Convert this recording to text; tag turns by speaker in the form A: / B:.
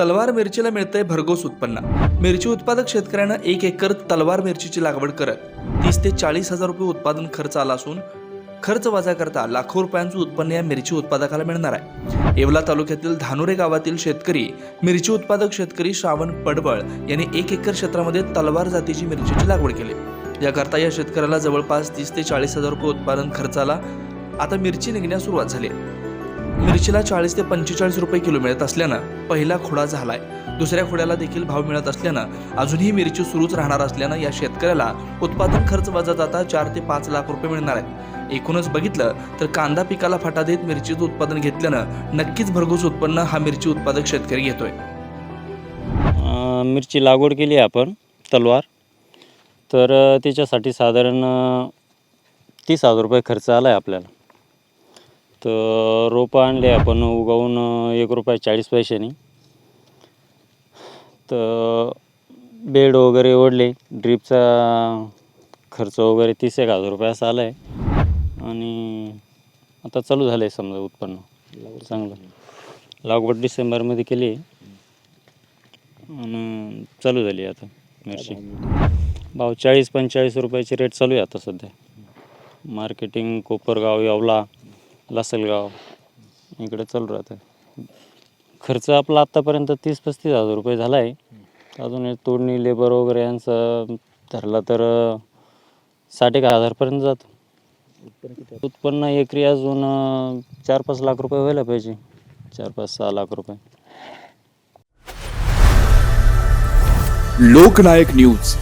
A: तलवार मिरचीला मिळतंय भरघोस उत्पन्न. मिरची उत्पादक शेतकऱ्यानं एक एकर तलवार मिरचीची लागवड करत तीस ते चाळीस हजार रुपये उत्पादन खर्च आला असून खर्च वजा करता लाखो रुपयांचं उत्पन्न या मिरची उत्पादकाला मिळणार आहे. येवला तालुक्यातील धानुरे गावातील शेतकरी मिरची उत्पादक शेतकरी श्रावण पडबळ यांनी एक एकर क्षेत्रामध्ये तलवार जातीची मिरचीची लागवड केली. याकरता या शेतकऱ्याला जवळपास तीस ते चाळीस हजार रुपये उत्पादन खर्चाला आता मिरची निघण्यास सुरुवात झाली आहे. मिरचीला चाळीस ते पंचेचाळीस रुपये किलो मिळत असल्यानं पहिला खोडा झालाय. दुसऱ्या खोड्याला देखील भाव मिळत असल्यानं अजूनही मिरची सुरूच राहणार असल्यानं या शेतकऱ्याला उत्पादन खर्च वजा जाता चार ते पाच लाख रुपये मिळणार आहेत. एकूणच बघितलं तर कांदा पिकाला फाटा देत मिरचीचं उत्पादन घेतल्यानं नक्कीच भरघोस उत्पन्न हा मिरची उत्पादक शेतकरी घेतोय.
B: मिरची लागवड केली आहे आपण तलवार. तर त्याच्यासाठी साधारण तीस हजार रुपये खर्च आला आहे आपल्याला. तर रोपं आणले आपण उगवून एक रुपये चाळीस पैशानी. तर बेड वगैरे ओढले ड्रीपचा खर्च वगैरे तीस एक हजार रुपये असा आला आहे आणि आता चालू झालं आहे समजा उत्पन्न. चांगलं. लागवड डिसेंबरमध्ये केली. आहे आणि चालू झाली आता मिरची. भाव चाळीस पंचेचाळीस रुपयाचे रेट चालू आहे आता सध्या. मार्केटिंग कोपरगाव येवला लासलगाव. इकडे चालू राहतं खर्च आपला आत्तापर्यंत तीस पस्तीस हजार रुपये झाला आहे अजून हे तोडणी लेबर वगैरे यांचं धरला तर साठ एक हजारपर्यंत जातं. उत्पन्न एकरी अजून चार पाच लाख रुपये व्हायला पाहिजे. चार पाच सहा लाख रुपये.
C: लोकनायक न्यूज.